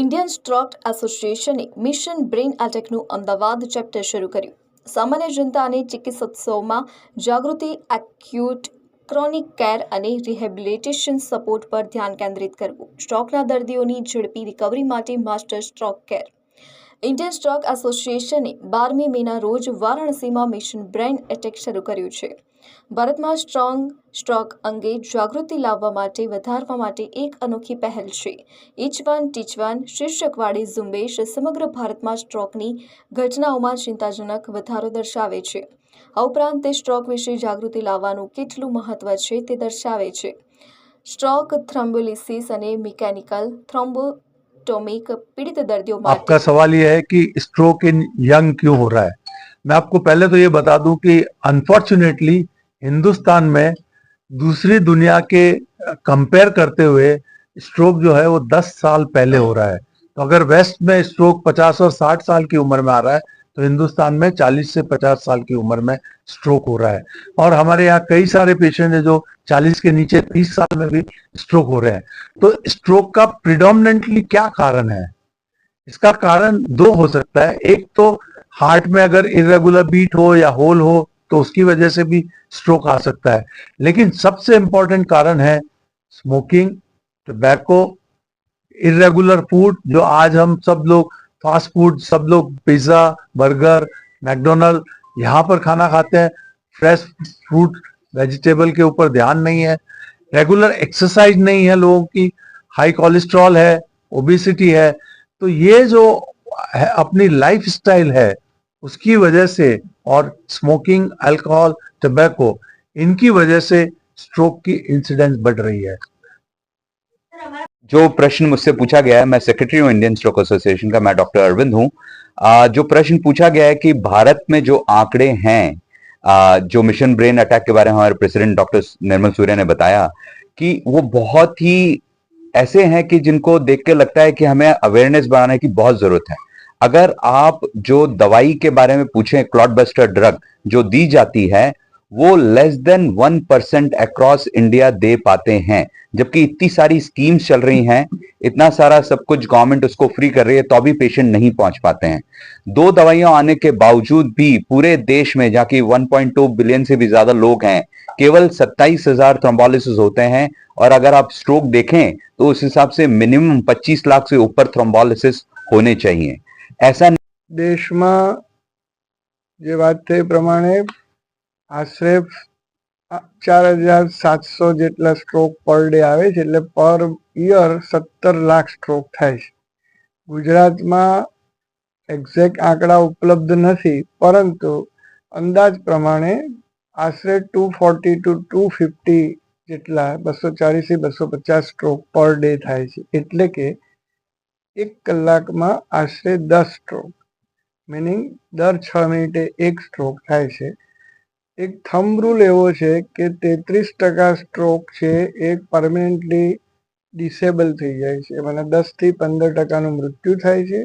Indian stroke એસોસિએશને mission brain એટેકનું Ahmedabad chapter શરૂ કર્યું. સામાન્ય જનતા અને ચિકિત્સકોમાં જાગૃતિ એક્યુટ ક્રોનિક કેર અને રિહેબિલિટેશન સપોર્ટ પર ધ્યાન કેન્દ્રિત કરવું. સ્ટ્રોકના દર્દીઓની ઝડપી રિકવરી માટે master stroke care Indian stroke એસોસિએશને બારમી મેના રોજ વારાણસીમાં મિશન બ્રેઇન એટેક શરૂ કર્યું છે. ભારતમાં સ્ટ્રોંગ સ્ટ્રોક અંગે જાગૃતિ લાવવા માટે વધારવા માટે એક અનોખી પહેલ છે ઇચ વન ટીચ વન શીર્ષકવાળી ઝુંબેશ સમગ્ર ભારતમાં સ્ટ્રોકની ઘટનાઓમાં ચિંતાજનક વધારો દર્શાવે છે આ ઉપરાંત તે સ્ટ્રોક વિશે જાગૃતિ લાવવાનું કેટલું મહત્વ છે તે દર્શાવે છે સ્ટ્રોક થ્રોમ્બોલિસિસ અને મિકેનિકલ થ્રોમ્બોટોમિક પીડિત દર્દીઓ માટે आपका सवाल ये है कि स्ट्रोक इन यंग क्यों हो रहा है मैं आपको पहले तो ये बता दूं कि अनफॉर्चुनेटली हिंदुस्तान में दूसरी दुनिया के कंपेयर करते हुए स्ट्रोक जो है वो 10 साल पहले हो रहा है। तो अगर वेस्ट में स्ट्रोक 50 और 60 साल की उम्र में आ रहा है तो हिंदुस्तान में 40 से 50 साल की उम्र में स्ट्रोक हो रहा है। और हमारे यहाँ कई सारे पेशेंट हैं जो 40 के नीचे 30 साल में भी स्ट्रोक हो रहे हैं। तो स्ट्रोक का प्रिडोमिनेंटली क्या कारण है? इसका कारण दो हो सकता है। एक तो हार्ट में अगर इरेगुलर बीट हो या होल हो तो उसकी वजह से भी स्ट्रोक आ सकता है। लेकिन सबसे इंपॉर्टेंट कारण है स्मोकिंग टोबैको इरेगुलर फ़ूड जो आज हम सब लोग फास्ट फ़ूड सब लोग पिज्जा बर्गर मैकडोनल्ड यहाँ पर खाना खाते हैं। फ्रेश फ्रूट वेजिटेबल के ऊपर ध्यान नहीं है। रेगुलर एक्सरसाइज नहीं है लोगों की। हाई कोलेस्ट्रॉल है ओबिसिटी है। तो ये जो अपनी लाइफ स्टाइल है उसकी वजह से और स्मोकिंग अल्कोहल टबैको इनकी वजह से स्ट्रोक की इंसिडेंस बढ़ रही है। जो प्रश्न मुझसे पूछा गया है, मैं सेक्रेटरी हूँ इंडियन स्ट्रोक एसोसिएशन का, मैं डॉक्टर अरविंद हूँ। जो प्रश्न पूछा गया है कि भारत में जो आंकड़े हैं जो मिशन ब्रेन अटैक के बारे में हमारे प्रेसिडेंट डॉक्टर निर्मल सूर्य ने बताया कि वो बहुत ही ऐसे हैं कि जिनको देख के लगता है कि हमें अवेयरनेस बढ़ाने की बहुत ज़रूरत है। अगर आप जो दवाई के बारे में पूछें क्लॉट बस्टर ड्रग जो दी जाती है, वो less than one percent across India दे पाते हैं। जबकि इतनी सारी स्कीम्स चल रही हैं, इतना सारा सब कुछ गवर्नमेंट उसको फ्री कर रही है तो अभी पेशेंट नहीं पहुँच पाते हैं। दो दवाइयाँ आने के बावजूद भी पूरे देश में, जहाँ की 1.2 बिलियन से भी ज़्यादा लोग हैं, केवल सत्ताईस हज़ार थ्रोम्बोलिसिस होते हैं, और अगर आप स्ट्रोक देखें तो उस हिसाब से मिनिमम 25 लाख से ऊपर थ्रोम्बोलिसिस होने चाहिए। ऐसा દેશમાં જે વાત થઈ પ્રમાણે આશરે ચાર હજાર સાતસો જેટલા સ્ટ્રોક પર ડે આવે છે એટલે પર યર સત્તર લાખ સ્ટ્રોક થાય છે ગુજરાતમાં એક્ઝેક્ટ આંકડા ઉપલબ્ધ નથી પરંતુ અંદાજ પ્રમાણે આશરે two forty two two fifty જેટલા બસો ચાલીસથી બસો પચાસ સ્ટ્રોક પર ડે થાય છે એટલે કે એક કલાકમાં આશરે દસ સ્ટ્રોક મિનિંગ દર છ મિનિટે એક સ્ટ્રોક થાય છે. એક થંબ રૂલ એવો છે કે તેત્રીસ ટકા સ્ટ્રોક છે એ પરમનન્ટલી ડિસેબલ થઈ જાય છે. મને દસથી પંદર ટકાનું મૃત્યુ થાય છે.